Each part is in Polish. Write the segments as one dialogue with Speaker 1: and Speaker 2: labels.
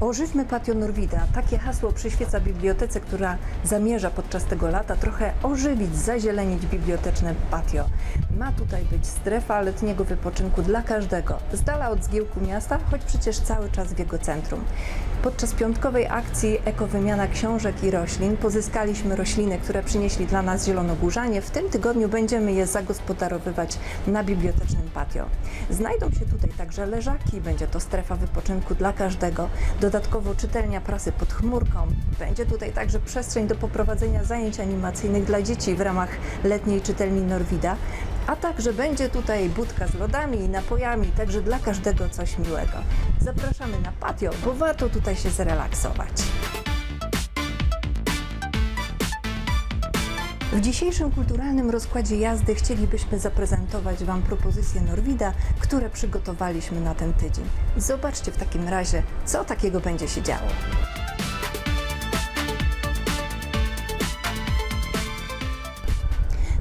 Speaker 1: Ożywmy Patio Norwida. Takie hasło przyświeca bibliotece, która zamierza podczas tego lata trochę ożywić, zazielenić biblioteczne patio. Ma tutaj być strefa letniego wypoczynku dla każdego, z dala od zgiełku miasta, choć przecież cały czas w jego centrum. Podczas piątkowej akcji Ekowymiana Książek i Roślin pozyskaliśmy rośliny, które przynieśli dla nas zielonogórzanie. W tym tygodniu będziemy je zagospodarowywać na bibliotecznym patio. Znajdą się tutaj także leżaki, będzie to strefa wypoczynku dla każdego. Dodatkowo czytelnia prasy pod chmurką. Będzie tutaj także przestrzeń do poprowadzenia zajęć animacyjnych dla dzieci w ramach letniej czytelni Norwida. A także będzie tutaj budka z lodami i napojami, także dla każdego coś miłego. Zapraszamy na patio, bo warto tutaj się zrelaksować. W dzisiejszym kulturalnym rozkładzie jazdy chcielibyśmy zaprezentować Wam propozycje Norwida, które przygotowaliśmy na ten tydzień. Zobaczcie w takim razie, co takiego będzie się działo.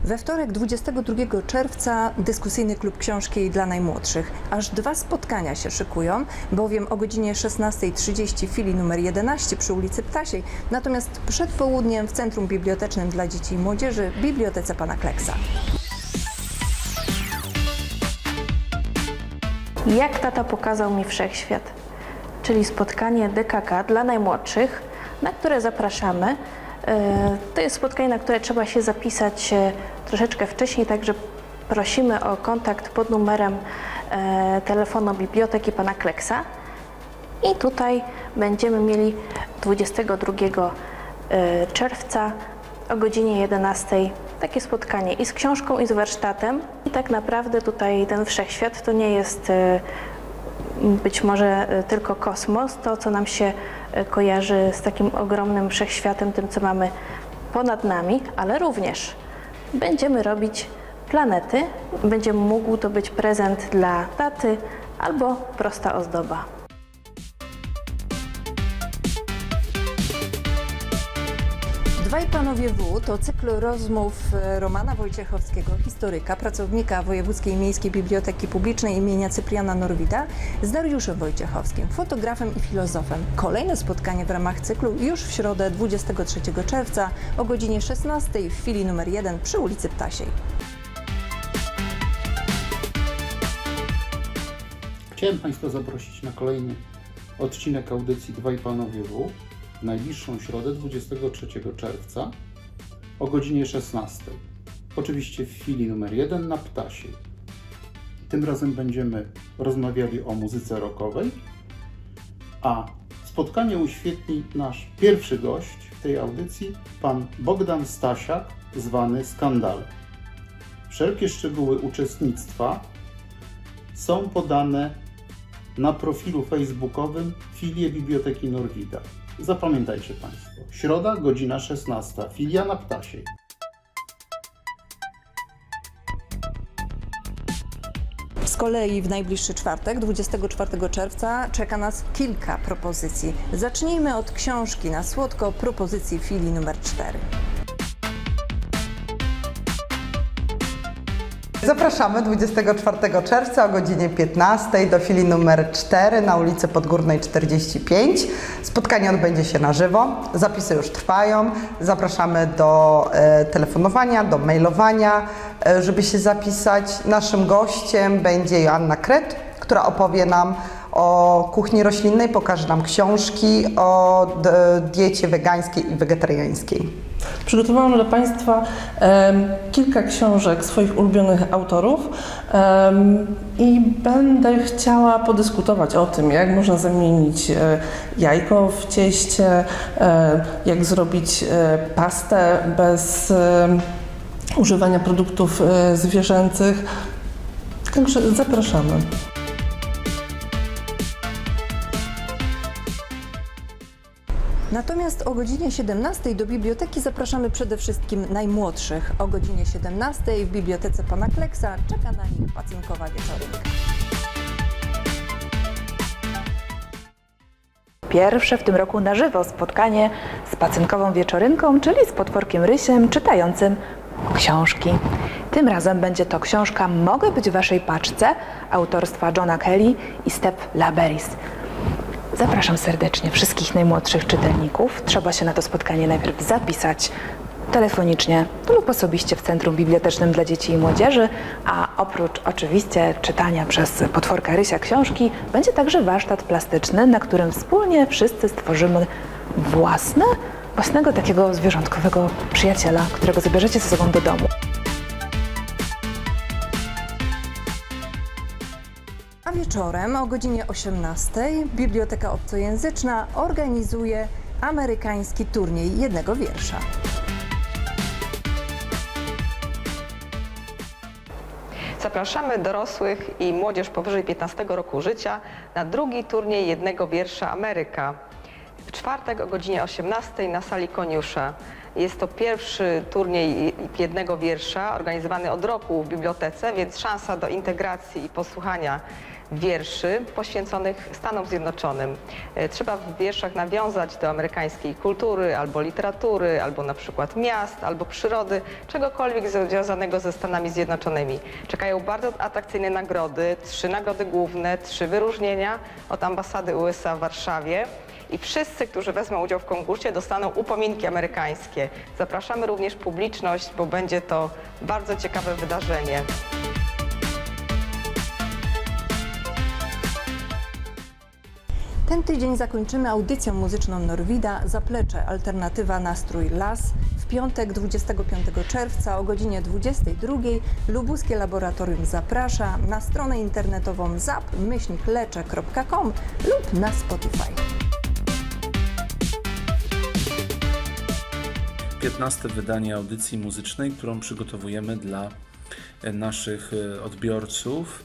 Speaker 1: We wtorek 22 czerwca dyskusyjny klub książki dla najmłodszych. Aż dwa spotkania się szykują, bowiem o godzinie 16.30 w filii numer 11 przy ulicy Ptasiej, natomiast przed południem w Centrum Bibliotecznym dla Dzieci i Młodzieży Bibliotece Pana Kleksa.
Speaker 2: Jak tata pokazał mi wszechświat, czyli spotkanie DKK dla najmłodszych, na które zapraszamy. E, To jest spotkanie, na które trzeba się zapisać e, troszeczkę wcześniej, także prosimy o kontakt pod numerem e, telefonu Biblioteki Pana Kleksa. I tutaj będziemy mieli 22 e, czerwca o godzinie 11 takie spotkanie i z książką, i z warsztatem. I tak naprawdę tutaj ten wszechświat to nie jest być może e, tylko kosmos, to co nam się e, kojarzy z takim ogromnym wszechświatem, tym co mamy ponad nami, ale również będziemy robić planety. Będzie mógł to być prezent dla taty albo prosta ozdoba.
Speaker 1: Dwaj Panowie W to cykl rozmów e, Romana Wojciechowskiego, historyka, pracownika Wojewódzkiej Miejskiej Biblioteki Publicznej imienia Cypriana Norwida z Dariuszem Wojciechowskim, fotografem i filozofem. Kolejne spotkanie w ramach cyklu już w środę 23 czerwca o godzinie 16 w filii numer 1 przy ulicy Ptasiej.
Speaker 3: Chciałem Państwa zaprosić na kolejny odcinek audycji Dwaj Panowie W w najbliższą środę 23 czerwca o godzinie 16. Oczywiście w chwili numer 1 na Ptasiej. Tym razem będziemy rozmawiali o muzyce rockowej, a spotkanie uświetni nasz pierwszy gość w tej audycji, pan Bogdan Stasiak, zwany Skandal. Wszelkie szczegóły uczestnictwa są podane na profilu facebookowym Filie Biblioteki Norwida. Zapamiętajcie Państwo. Środa, godzina 16. Filia na Ptasiej.
Speaker 1: Z kolei w najbliższy czwartek, 24 czerwca, czeka nas kilka propozycji. Zacznijmy od książki na słodko propozycji filii numer 4.
Speaker 4: Zapraszamy 24 czerwca o godzinie 15 do filii numer 4 na ulicy Podgórnej 45. Spotkanie odbędzie się na żywo. Zapisy już trwają. Zapraszamy do e, telefonowania, do mailowania, e, żeby się zapisać. Naszym gościem będzie Joanna Kret, która opowie nam o kuchni roślinnej, pokaże nam książki o diecie wegańskiej i wegetariańskiej.
Speaker 5: Przygotowałam dla Państwa kilka książek swoich ulubionych autorów i będę chciała podyskutować o tym, jak można zamienić e, jajko w cieście, e, jak zrobić e, pastę bez używania produktów zwierzęcych. Także zapraszamy.
Speaker 1: Natomiast o godzinie 17 do biblioteki zapraszamy przede wszystkim najmłodszych. O godzinie 17 w bibliotece pana Kleksa czeka na nich pacynkowa wieczorynka.
Speaker 6: Pierwsze w tym roku na żywo spotkanie z pacynkową wieczorynką, czyli z potworkiem Rysiem czytającym książki. Tym razem będzie to książka Mogę być w Waszej paczce autorstwa Johna Kelly i Step Laberis. Zapraszam serdecznie wszystkich najmłodszych czytelników. Trzeba się na to spotkanie najpierw zapisać telefonicznie lub osobiście w Centrum Bibliotecznym dla Dzieci i Młodzieży, a oprócz oczywiście czytania przez potworka Rysia książki, będzie także warsztat plastyczny, na którym wspólnie wszyscy stworzymy własne, własnego takiego zwierzątkowego przyjaciela, którego zabierzecie ze sobą do domu.
Speaker 1: Wieczorem o godzinie 18 Biblioteka Obcojęzyczna organizuje amerykański turniej jednego wiersza.
Speaker 7: Zapraszamy dorosłych i młodzież powyżej 15 roku życia na drugi turniej jednego wiersza Ameryka. W czwartek o godzinie 18 na sali Koniusza. Jest to pierwszy turniej jednego wiersza organizowany od roku w bibliotece, więc szansa do integracji i posłuchania wierszy poświęconych Stanom Zjednoczonym. E, Trzeba w wierszach nawiązać do amerykańskiej kultury, albo literatury, albo na przykład miast, albo przyrody, czegokolwiek związanego ze Stanami Zjednoczonymi. Czekają bardzo atrakcyjne nagrody, trzy nagrody główne, trzy wyróżnienia od ambasady USA w Warszawie. I wszyscy, którzy wezmą udział w konkursie, dostaną upominki amerykańskie. Zapraszamy również publiczność, bo będzie to bardzo ciekawe wydarzenie.
Speaker 1: Ten tydzień zakończymy audycją muzyczną Norwida Zaplecze Alternatywa Nastrój Las. W piątek 25 czerwca o godzinie 22 Lubuskie Laboratorium zaprasza na stronę internetową zap-lecze.com lub na Spotify.
Speaker 8: 15 wydanie audycji muzycznej, którą przygotowujemy dla e, naszych e, odbiorców.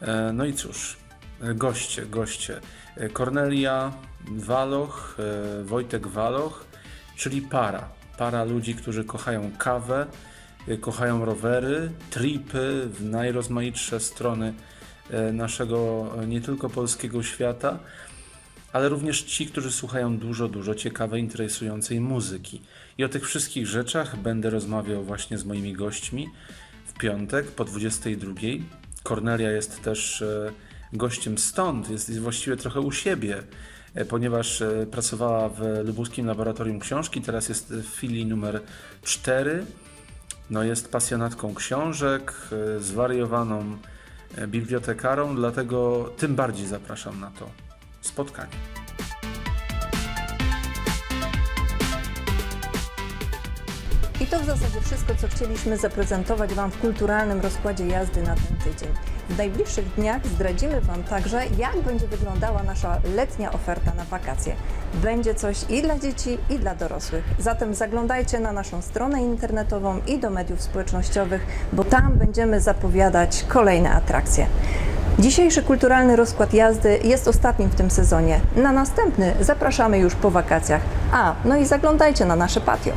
Speaker 8: E, No i cóż, goście, goście. E, Kornelia Waloch, e, Wojtek Waloch, czyli para. Para ludzi, którzy kochają kawę, e, kochają rowery, tripy w najrozmaitsze strony e, naszego e, nie tylko polskiego świata, ale również ci, którzy słuchają dużo, dużo ciekawej, interesującej muzyki. I o tych wszystkich rzeczach będę rozmawiał właśnie z moimi gośćmi w piątek po 22. Kornelia jest też e, gościem stąd, jest właściwie trochę u siebie, e, ponieważ e, pracowała w Lubuskim Laboratorium Książki, teraz jest w filii numer 4. No jest pasjonatką książek, e, zwariowaną bibliotekarą, dlatego tym bardziej zapraszam na to spotkanie.
Speaker 1: I to w zasadzie wszystko, co chcieliśmy zaprezentować Wam w kulturalnym rozkładzie jazdy na ten tydzień. W najbliższych dniach zdradzimy Wam także, jak będzie wyglądała nasza letnia oferta na wakacje. Będzie coś i dla dzieci, i dla dorosłych. Zatem zaglądajcie na naszą stronę internetową i do mediów społecznościowych, bo tam będziemy zapowiadać kolejne atrakcje. Dzisiejszy kulturalny rozkład jazdy jest ostatnim w tym sezonie. Na następny zapraszamy już po wakacjach. A, no i zaglądajcie na nasze patio.